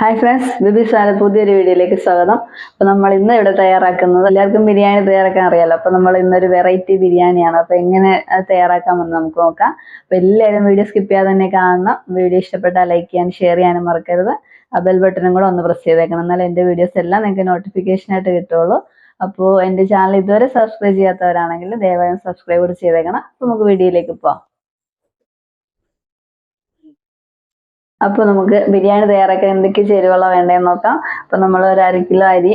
Hi friends ബിബി സാല പുതിയൊരു വീഡിയോയിലേക്ക് സ്വാഗതം. അപ്പോൾ നമ്മൾ ഇന്ന് ഇവിടെ തയ്യാറാക്കുന്നത് എല്ലാവർക്കും ബിരിയാണി തയ്യാറാക്കാൻ അറിയാലോ. അപ്പോൾ നമ്മൾ ഇന്നൊരു വെറൈറ്റി ബിരിയാണിയാണ്. അപ്പോൾ എങ്ങനെ തയ്യാറാക്കാമെന്ന് നമുക്ക് നോക്കാം. അപ്പോൾ എല്ലാവരും വീഡിയോ സ്കിപ്പ് ചെയ്യാതെ തന്നെ കാണണം. വീഡിയോ ഇഷ്ടപ്പെട്ടാൽ ലൈക്ക് ചെയ്യാനും ഷെയർ ചെയ്യാനും മറക്കരുത്. ആ ബെൽ ബട്ടണും കൂടെ ഒന്ന് പ്രസ് ചെയ്തേക്കണം. എന്നാൽ എന്റെ വീഡിയോസ് എല്ലാം നിങ്ങൾക്ക് നോട്ടിഫിക്കേഷൻ ആയിട്ട് കിട്ടുള്ളൂ. അപ്പോൾ എന്റെ ചാനൽ ഇതുവരെ സബ്സ്ക്രൈബ് ചെയ്യാത്തവരാണെങ്കിൽ ദയവായും സബ്സ്ക്രൈബ് കൂടി ചെയ്തേക്കണം. അപ്പോൾ നമുക്ക് വീഡിയോയിലേക്ക് പോവാം. അപ്പോൾ നമുക്ക് ബിരിയാണി തയ്യാറാക്കാൻ എന്തൊക്കെ ചേരുവകളാണ് വേണ്ടതെന്ന് നോക്കാം. അപ്പോൾ നമ്മൾ ഒരു അര കിലോ അരി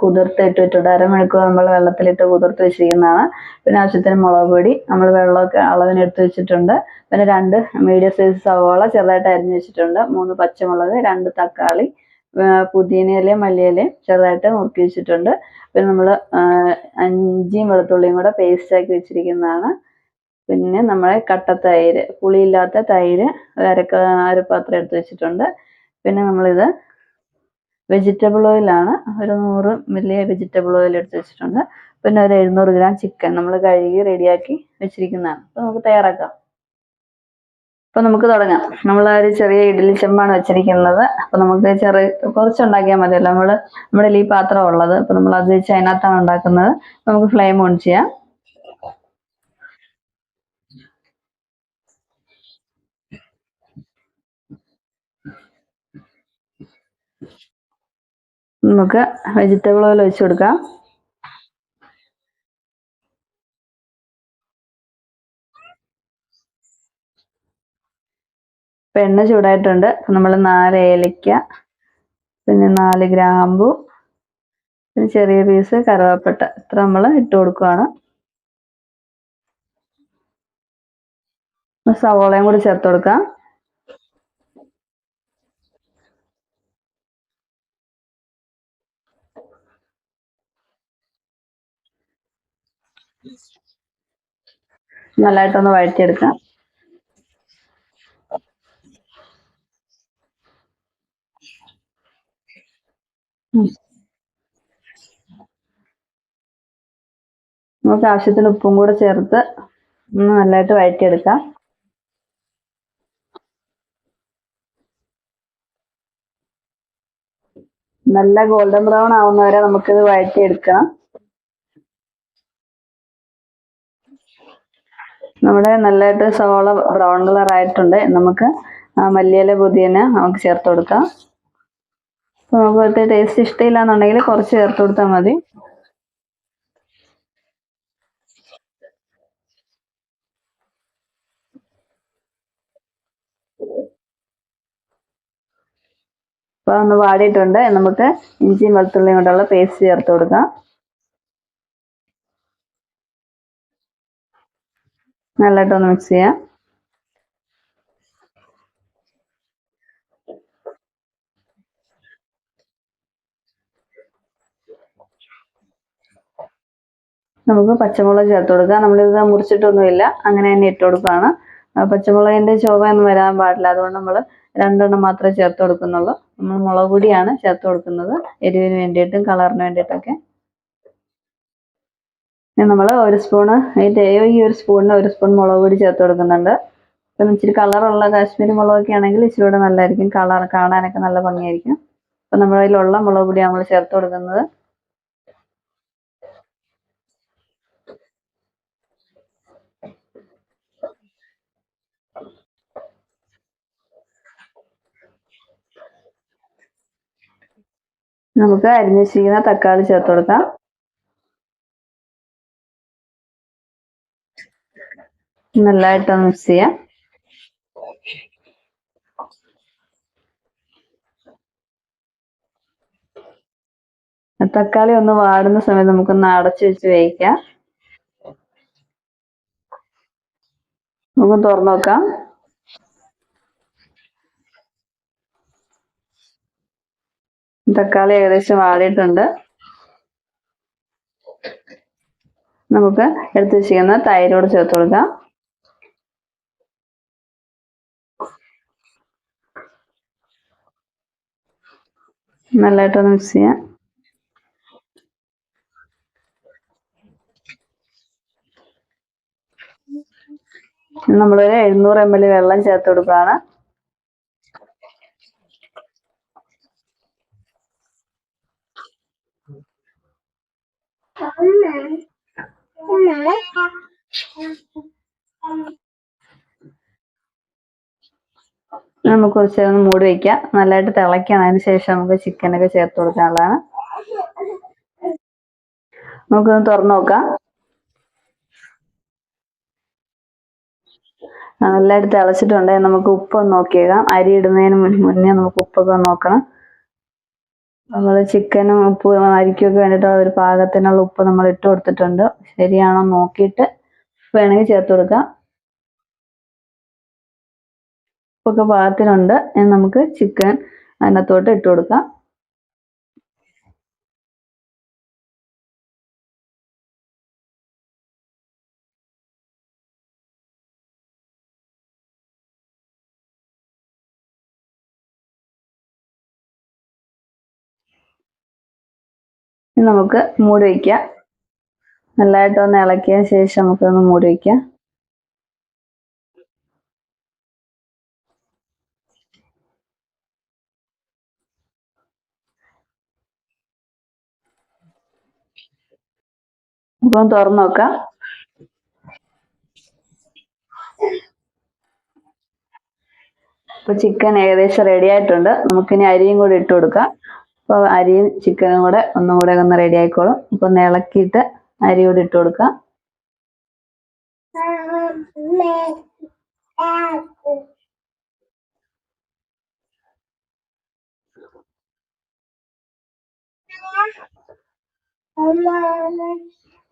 കുതിർത്ത് ഇട്ടിട്ടുണ്ട് അരമണിക്കൂർ നമ്മൾ വെള്ളത്തിലിട്ട് കുതിർത്ത് വെച്ചിരിക്കുന്നതാണ്. പിന്നെ ആവശ്യത്തിന് മുളക് പൊടി നമ്മൾ വെള്ളമൊക്കെ അളവിന് എടുത്ത് വെച്ചിട്ടുണ്ട്. പിന്നെ രണ്ട് മീഡിയം സൈസ് സവോള ചെറുതായിട്ട് അരിഞ്ഞ് വെച്ചിട്ടുണ്ട്. മൂന്ന് പച്ചമുളക് രണ്ട് തക്കാളി പുതിനയിലയും മല്ലിയിലയും ചെറുതായിട്ട് മുറുക്കി വെച്ചിട്ടുണ്ട്. പിന്നെ നമ്മൾ അഞ്ചിയും വെളുത്തുള്ളിയും കൂടെ പേസ്റ്റ് ആക്കി വെച്ചിരിക്കുന്നതാണ്. പിന്നെ നമ്മൾ കട്ട തൈര് പുളിയില്ലാത്ത തൈര് അരക്ക അരപ്പാത്രം എടുത്ത് വെച്ചിട്ടുണ്ട്. പിന്നെ നമ്മളിത് വെജിറ്റബിൾ ഓയിലാണ് ഒരു നൂറ് മില്ലി വെജിറ്റബിൾ ഓയിൽ എടുത്ത് വെച്ചിട്ടുണ്ട്. പിന്നെ ഒരു എഴുന്നൂറ് ഗ്രാം ചിക്കൻ നമ്മൾ കഴുകി റെഡിയാക്കി വെച്ചിരിക്കുന്നതാണ്. അപ്പോൾ നമുക്ക് തയ്യാറാക്കാം. അപ്പോൾ നമുക്ക് തുടങ്ങാം. നമ്മൾ ഒരു ചെറിയ ഇഡ്ഡലി ചെമ്പാണ് വെച്ചിരിക്കുന്നത്. അപ്പോൾ നമുക്ക് ചെറിയ കുറച്ച് ഉണ്ടാക്കിയാൽ മതിയല്ലോ. നമ്മൾ നമ്മുടെ ഈ പാത്രം ഉള്ളത്. അപ്പോൾ നമ്മൾ അത് വെച്ച് അതിനകത്താണ് ഉണ്ടാക്കുന്നത്. നമുക്ക് ഫ്ലെയിം ഓൺ ചെയ്യാം. നമുക്ക് വെജിറ്റബിൾ ഓയിൽ ഒഴിച്ചു കൊടുക്കാം. ഇപ്പം എണ്ണ ചൂടായിട്ടുണ്ട്. നമ്മൾ നാല് ഏലയ്ക്ക പിന്നെ നാല് ഗ്രാമ്പു പിന്നെ ചെറിയ പീസ് കറുവാപ്പട്ട. ഇത്ര നമ്മൾ ഇട്ട് കൊടുക്കുകയാണ് സവോളയും കൂടി ചേർത്ത് കൊടുക്കാം. നല്ലതായിട്ടൊന്ന് വഴറ്റിയെടുക്കാം. നമുക്ക് ആവശ്യത്തിന് ഉപ്പും കൂടെ ചേർത്ത് ഒന്ന് നല്ലതായിട്ട് വഴറ്റിയെടുക്കാം. നല്ല ഗോൾഡൻ ബ്രൗൺ ആവുന്നവരെ നമുക്കിത് വഴറ്റിയെടുക്കണം. നമ്മുടെ നല്ലതായിട്ട് സോള ബ്രൗൺ കളർ ആയിട്ടുണ്ട്. നമുക്ക് മല്ലിയില പുതിയന നമുക്ക് ചേർത്ത് കൊടുക്കാം. അപ്പോൾ നമുക്ക് ടേസ്റ്റ് ഇഷ്ടമില്ല എന്നുണ്ടെങ്കിൽ കുറച്ച് ചേർത്ത് കൊടുത്താൽ മതി. അപ്പോൾ ഒന്ന് വാടിയിട്ടുണ്ട്. നമുക്ക് ഇഞ്ചിയും വെളുത്തുള്ളിയും കൊണ്ടുള്ള പേസ്റ്റ് ചേർത്ത് കൊടുക്കാം. നല്ലതായിട്ടൊന്ന് മിക്സ് ചെയ്യാം. നമുക്ക് പച്ചമുളക് ചേർത്ത് കൊടുക്കാം. നമ്മളിത് മുറിച്ചിട്ടൊന്നുമില്ല. അങ്ങനെ തന്നെ ഇട്ട് കൊടുക്കുകയാണ്. പച്ചമുളകിന്റെ ഒന്നും വരാൻ പാടില്ല. അതുകൊണ്ട് നമ്മൾ രണ്ടെണ്ണം മാത്രമേ ചേർത്ത് കൊടുക്കുന്നുള്ളൂ. നമ്മൾ മുളക് പൊടിയാണ് ചേർത്ത് കൊടുക്കുന്നത്. എരിവിന് വേണ്ടിയിട്ടും കളറിന് വേണ്ടിയിട്ടൊക്കെ. നമ്മൾ ഒരു സ്പൂണ് അതിന്റെ ഈ ഒരു സ്പൂണിന് ഒരു സ്പൂൺ മുളക് പൊടി ചേർത്ത് കൊടുക്കുന്നുണ്ട്. അപ്പം ഇച്ചിരി കളറുള്ള കാശ്മീരി മുളകൊക്കെ ആണെങ്കിൽ ഇച്ചിരി കൂടെ നല്ലതായിരിക്കും. കളർ കാണാനൊക്കെ നല്ല ഭംഗിയായിരിക്കും. അപ്പം നമ്മൾ അതിലുള്ള മുളക് പൊടി നമ്മൾ ചേർത്ത് കൊടുക്കുന്നത്. നമുക്ക് അരിഞ്ഞ് വെച്ചിരിക്കുന്ന തക്കാളി ചേർത്ത് കൊടുക്കാം. നല്ലതായിട്ട് മിക്സ് ചെയ്യാം. തക്കാളി ഒന്ന് വാടുന്ന സമയത്ത് നമുക്കൊന്ന് അടച്ചു വെച്ച് വേവിക്കാം. നമുക്ക് തുറന്നു നോക്കാം. തക്കാളി ഏകദേശം വാടിയിട്ടുണ്ട്. നമുക്ക് എടുത്തു വെച്ചിരിക്കുന്ന തൈരോട് ചേർത്ത് കൊടുക്കാം. നല്ലതായിട്ടൊന്ന് മിക്സ് ചെയ്യാം. നമ്മളൊരു എഴുന്നൂറ് എം എൽ വെള്ളം ചേർത്ത് കൊടുക്കുകയാണ്. നമുക്ക് കുറച്ച് ഒന്ന് മൂടി വെക്കാം. നല്ലതായിട്ട് തിളയ്ക്കാം. അതിന് ശേഷം നമുക്ക് ചിക്കനൊക്കെ ചേർത്ത് കൊടുക്കാനുള്ളതാണ് നമുക്കൊന്ന് തുറന്നു നോക്കാം. നല്ലതായിട്ട് തിളച്ചിട്ടുണ്ട്. നമുക്ക് ഉപ്പൊന്ന് നോക്കിയേക്കാം അരി ഇടുന്നതിന് മുന്നേ നമുക്ക് ഉപ്പൊക്കെ ഒന്ന് നോക്കണം. നമ്മൾ ചിക്കനും ഉപ്പും അരിക്കൊക്കെ വേണ്ടിയിട്ടുള്ള ഒരു പാകത്തിനുള്ള ഉപ്പ് നമ്മൾ ഇട്ട് കൊടുത്തിട്ടുണ്ട്. ശരിയാണോ നോക്കിയിട്ട് വേണമെങ്കിൽ ചേർത്ത് കൊടുക്കാം. ഉപ്പൊക്കെ പാകത്തിനുണ്ട്. ഇനി നമുക്ക് ചിക്കൻ അതിനകത്തോട്ട് ഇട്ട് കൊടുക്കാം. നമുക്ക് മൂടി വയ്ക്കാം നല്ലതായിട്ടൊന്ന് ഇളക്കിയ ശേഷം നമുക്കൊന്ന് മൂടി വയ്ക്കാം നമുക്കൊന്ന് തുറന്നു നോക്കാം. ഇപ്പൊ ചിക്കൻ ഏകദേശം റെഡി ആയിട്ടുണ്ട്. നമുക്കിനി അരിയും കൂടി ഇട്ട് കൊടുക്കാം. അപ്പോൾ അരിയും ചിക്കനും കൂടെ ഒന്നും കൂടെ ഒന്ന് റെഡി ആയിക്കോളും. ഇപ്പൊ ഒന്ന് ഇളക്കിയിട്ട് അരി കൂടി ഇട്ട് കൊടുക്കാം.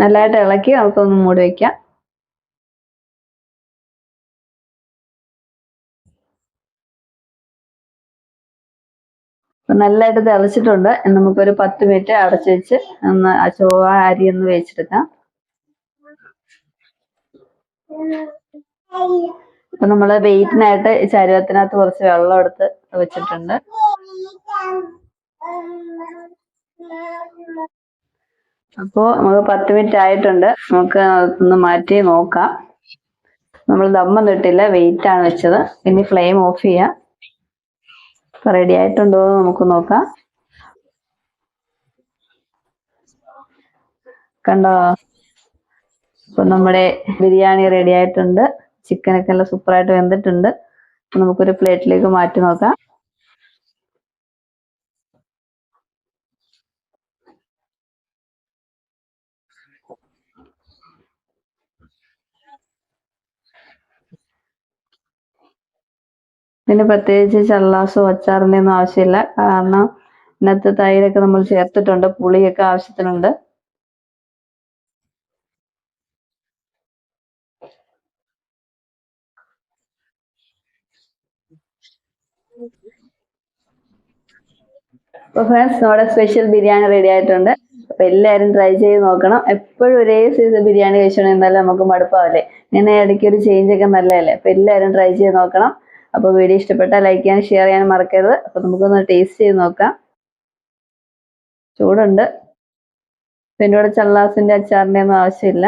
നല്ലതായിട്ട് ഇളക്കി നമുക്കൊന്ന് മൂടി വയ്ക്കാം നല്ലതായിട്ട് തിളച്ചിട്ടുണ്ട് നമുക്കൊരു പത്ത് മിനിറ്റ് അടച്ചു വെച്ച് ഒന്ന് ആ ചോവ അരി ഒന്ന് വേവിച്ചെടുക്കാം. അപ്പൊ നമ്മൾ വെയിറ്റിനായിട്ട് ചരുവത്തിനകത്ത് കുറച്ച് വെള്ളം എടുത്ത് വെച്ചിട്ടുണ്ട്. അപ്പോ നമുക്ക് പത്ത് മിനിറ്റ് ആയിട്ടുണ്ട്. നമുക്ക് ഒന്ന് മാറ്റി നോക്കാം. നമ്മൾ ദമ്മം തൊട്ടില്ല വെയിറ്റ് ആണ് വെച്ചത്. ഇനി ഫ്ലെയിം ഓഫ് ചെയ്യാം. റെഡി ആയിട്ടുണ്ടോ എന്ന് നമുക്ക് നോക്കാം. കണ്ടോ? അപ്പൊ നമ്മുടെ ബിരിയാണി റെഡി ആയിട്ടുണ്ട്. ചിക്കനൊക്കെ എല്ലാം സൂപ്പറായിട്ട് വെന്തിട്ടുണ്ട്. അപ്പൊ നമുക്കൊരു പ്ലേറ്റിലേക്ക് മാറ്റി നോക്കാം. ഇതിന് പ്രത്യേകിച്ച് ചള്ളാസോ അച്ചാറിന്റെ ഒന്നും ആവശ്യമില്ല. കാരണം ഇന്നത്തെ തൈരൊക്കെ നമ്മൾ ചേർത്തിട്ടുണ്ട്. പുളിയൊക്കെ ആവശ്യത്തിനുണ്ട്. അപ്പൊ ഫ്രണ്ട്സ് നമ്മുടെ സ്പെഷ്യൽ ബിരിയാണി റെഡി ആയിട്ടുണ്ട്. അപ്പൊ എല്ലാവരും ട്രൈ ചെയ്ത് നോക്കണം. എപ്പോഴും ഒരേ സൈസ് ബിരിയാണി കഴിച്ചോണ്ടെങ്കിൽ നമുക്ക് മടുപ്പാവില്ലേ ഇങ്ങനെ ഇടയ്ക്ക് ഒരു ചേഞ്ച് ഒക്കെ നല്ലതല്ലേ? അപ്പൊ എല്ലാവരും ട്രൈ ചെയ്ത് നോക്കണം. അപ്പൊ വീഡിയോ ഇഷ്ടപ്പെട്ടാൽ ലൈക്ക് ചെയ്യാനും ഷെയർ ചെയ്യാൻ മറക്കരുത്. അപ്പൊ നമുക്കൊന്ന് ടേസ്റ്റ് ചെയ്ത് നോക്കാം. ചൂടുണ്ട്. പിന്നെ ഇവിടെ ചള്ളാസിന്റെ അച്ചാറിന്റെ ഒന്നും ആവശ്യമില്ല.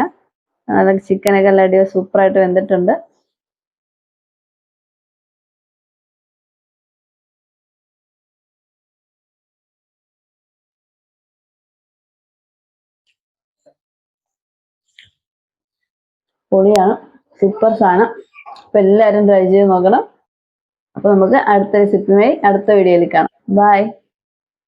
അതൊക്കെ ചിക്കനൊക്കെ നല്ല സൂപ്പർ സൂപ്പറായിട്ട് വെന്തിട്ടുണ്ട്. പൊളിയാണ്. സൂപ്പർ സാധനം. അപ്പൊ എല്ലാവരും ട്രൈ ചെയ്ത് നോക്കണം. അപ്പൊ നമുക്ക് അടുത്ത റെസിപ്പിയുമായി അടുത്ത വീഡിയോയിൽ കാണാം. ബൈ